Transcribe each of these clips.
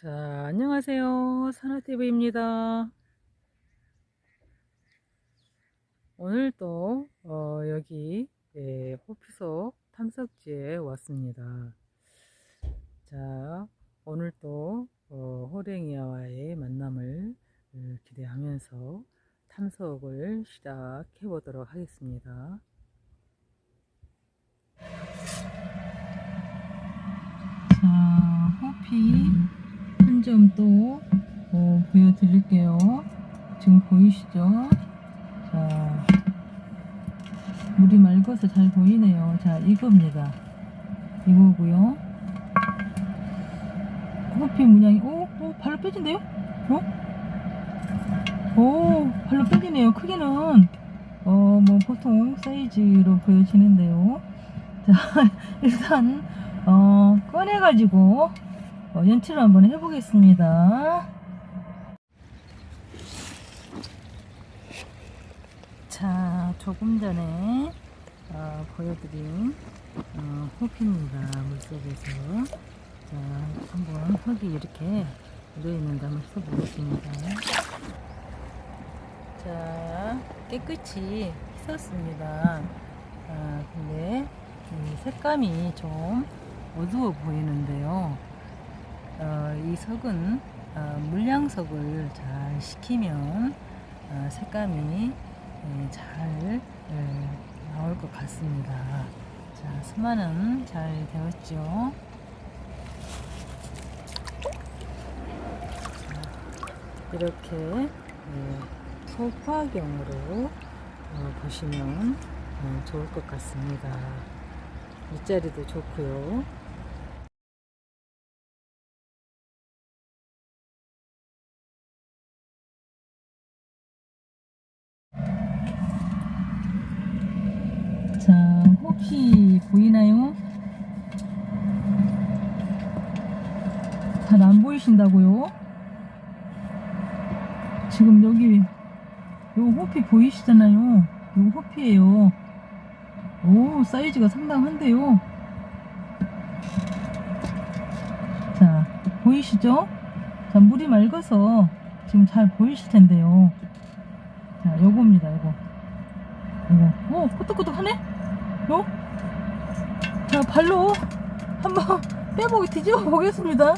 자, 안녕하세요. 산하TV입니다. 오늘 또, 어, 여기, 예, 호피속 탐석지에 왔습니다. 자, 오늘 또, 어, 호랭이와의 만남을 어, 기대하면서 탐석을 시작해 보도록 하겠습니다. 자, 호피 한 점또 어, 보여드릴게요. 지금 보이시죠? 자, 물이 맑아서 잘 보이네요. 자, 이겁니다. 이거고요. 호피 문양이, 오, 오, 발로 빼진대요? 어? 오, 발로 빼지네요. 크기는, 어, 뭐, 보통 사이즈로 보여지는데요. 자, 일단, 어, 꺼내가지고, 어, 연출을 한번 해보겠습니다. 자, 조금 전에 어, 보여드린 어, 호피입니다. 물속에서. 자, 한번 흙이 이렇게 묻어있는데 한번 써보겠습니다. 자, 깨끗이 씻었습니다. 아, 근데 이 색감이 좀 어두워 보이는데요. 어, 이 석은 어, 물량석을 잘 식히면 어, 색감이 예, 잘 예, 나올 것 같습니다. 자, 수만은 잘 되었죠. 자, 이렇게 예, 소파경으로 어, 보시면 어, 좋을 것 같습니다. 밑자리도 좋고요. 자, 혹시 보이나요? 잘 안 보이신다고요? 지금 여기 요 호피 보이시잖아요. 요 호피예요. 오, 사이즈가 상당한데요. 자, 보이시죠? 자, 물이 맑아서 지금 잘 보이실 텐데요. 자, 요겁니다, 요거. 요거. 오, 끄떡끄떡 하네? 요? 자, 발로 한번 빼보기 뒤집어 보겠습니다.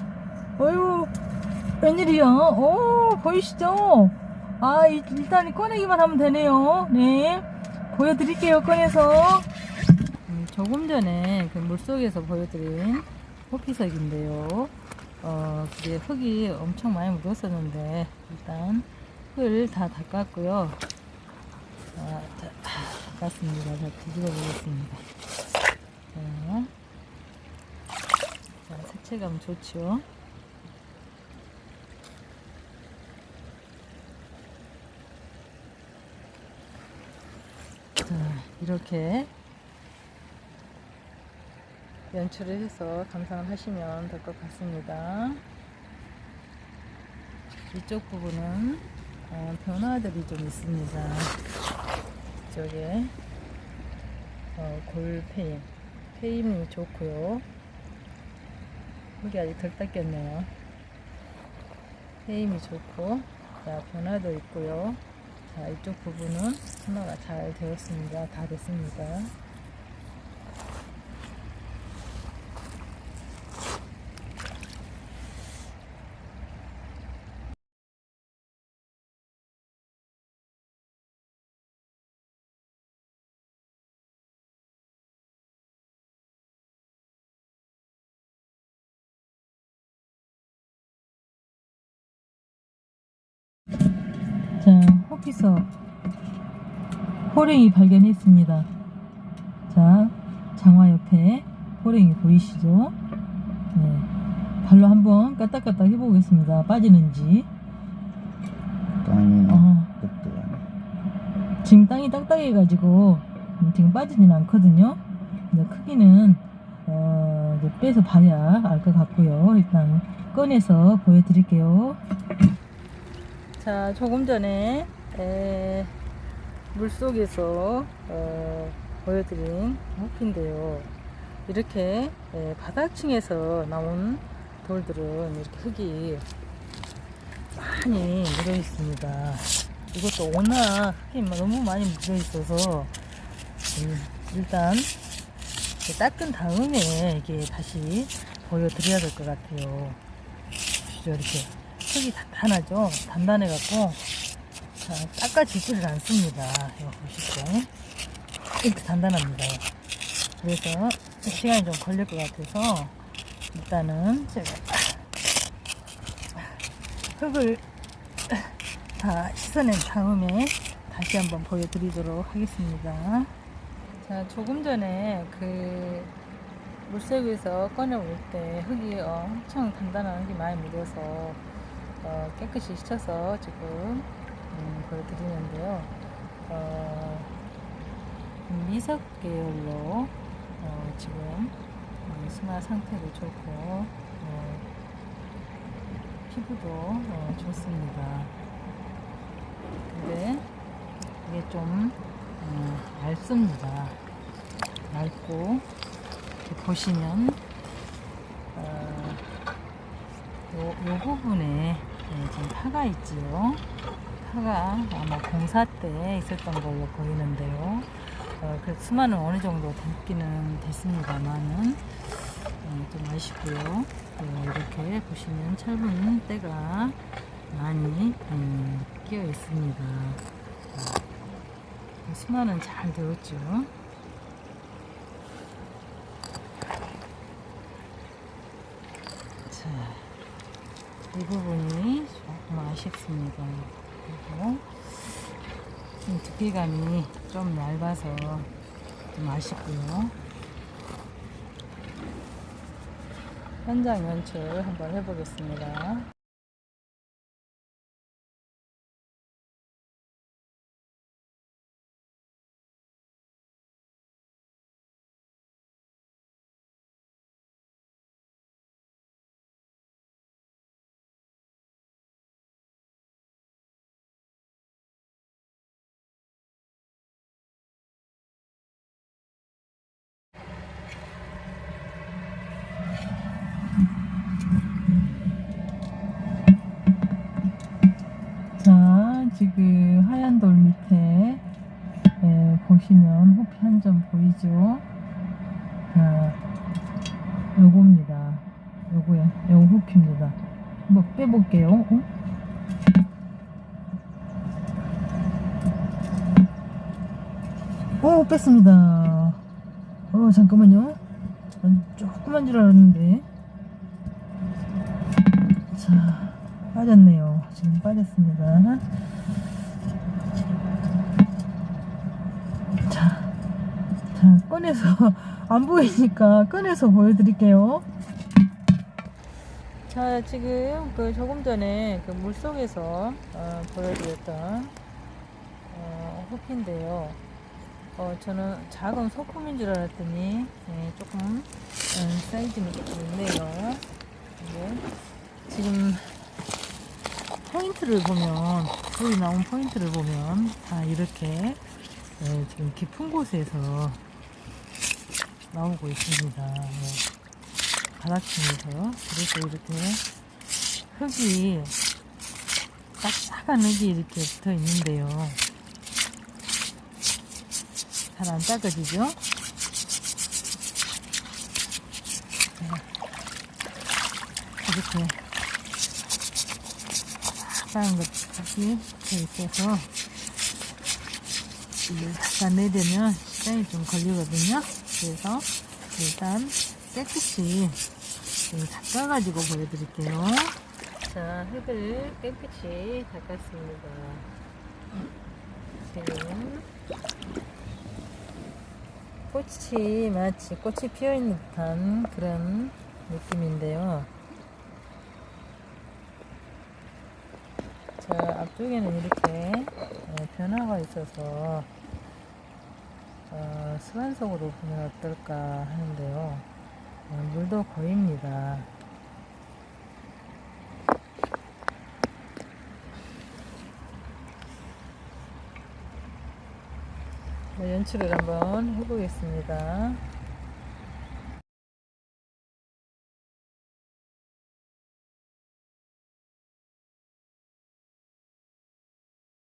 어휴, 웬일이야? 오, 보이시죠? 아, 이- 일단 꺼내기만 하면 되네요. 네. 보여드릴게요, 꺼내서. 음, 조금 전에 그 물속에서 보여드린 호피석인데요. 어, 그게 흙이 엄청 많이 묻었었는데, 일단 흙을 다 닦았고요. 자, 자, 닦았습니다. 자, 뒤집어 보겠습니다. 자, 자, 색채감 좋죠? 자, 이렇게 연출을 해서 감상을 하시면 될 것 같습니다. 이쪽 부분은 어, 변화들이 좀 있습니다. 이쪽에 어, 골 페임, 페임이 좋고요. 여기 아직 덜 닦였네요. 페임이 좋고, 자 변화도 있고요. 자 이쪽 부분은 하나가 잘 되었습니다. 다 됐습니다. 자, 호피서 호랭이 발견했습니다. 자, 장화 옆에 호랭이 보이시죠? 네. 발로 한번 까딱까딱 해보겠습니다. 빠지는지. 땅이 어. 지금 땅이 딱딱해가지고 음, 지금 빠지진 않거든요. 근데 크기는 어, 빼서 봐야 알 것 같고요. 일단 꺼내서 보여드릴게요. 자, 조금 전에 에, 물속에서 어, 보여드린 호피인데요. 이렇게 에, 바닥층에서 나온 돌들은 이렇게 흙이 많이 묻어 있습니다. 이것도 워낙 흙이 너무 많이 묻어 있어서 음, 일단 닦은 다음에 이게 다시 보여드려야 될 것 같아요. 보시죠 이렇게 흙이 단단하죠? 단단해갖고 자, 닦아지지를 않습니다. 이거 보시죠. 이렇게 단단합니다. 그래서 시간이 좀 걸릴 것 같아서 일단은 제가 흙을 다 씻어낸 다음에 다시 한번 보여드리도록 하겠습니다. 자, 조금 전에 그 물색에서 꺼내올 때 흙이 엄청 단단한 흙이 많이 묻어서 어, 깨끗이 씻어서 지금 음, 보여드리는데요. 어, 미석 계열로 어, 지금 음, 수마 상태도 좋고 어, 피부도 어, 좋습니다. 근데 이게 좀 음, 얇습니다. 얇고 보시면 어, 요, 요 부분에 네, 지금 타가 있지요. 타가 아마 공사 때 있었던 걸로 보이는데요. 어, 그 수만은 어느 정도 닮기는 됐습니다만은 어, 좀 아쉽고요. 어, 이렇게 보시면 짧은 때가 많이 음, 끼어 있습니다. 어, 수만은 잘 되었죠. 자, 이 부분이 조금 아쉽습니다. 그리고 좀 두께감이 좀 얇아서 좀 아쉽고요. 현장 연출 한번 해보겠습니다. 자, 지금 하얀 돌 밑에 예, 보시면 호피 한 점 보이죠? 자, 요겁니다. 요거요. 요거 호피입니다. 한번 빼볼게요. 어? 오, 뺐습니다. 어, 잠깐만요. 난 조그만 줄 알았는데. 자, 빠졌네요. 지금 빠졌습니다. 자, 자, 꺼내서, 안 보이니까 꺼내서 보여드릴게요. 자, 지금 그 조금 전에 그 물 속에서 어, 보여드렸던 어, 호피인데요. 어, 저는 작은 소품인 줄 알았더니 예, 조금 음, 사이즈는 조금 있네요. 이게 지금 포인트를 보면 여기 나온 포인트를 보면 다 이렇게 예, 지금 깊은 곳에서 나오고 있습니다. 예, 바닥층에서 그래서 이렇게 흙이 딱딱한 흙이 이렇게 붙어 있는데요. 잘 안 닦아지죠? 네. 이렇게 작은 것들이 붙어 있어서 이걸 닦아내려면 시간이 좀 걸리거든요. 그래서 일단 깨끗이 닦아가지고 보여드릴게요. 자, 흙을 깨끗이 닦았습니다. 지금 꽃이 마치 꽃이 피어 있는 듯한 그런 느낌인데요. 자, 앞쪽에는 이렇게 어, 변화가 있어서 어, 습안속으로 보면 어떨까 하는데요. 어, 물도 고입니다. 네, 연출을 한번 해보겠습니다.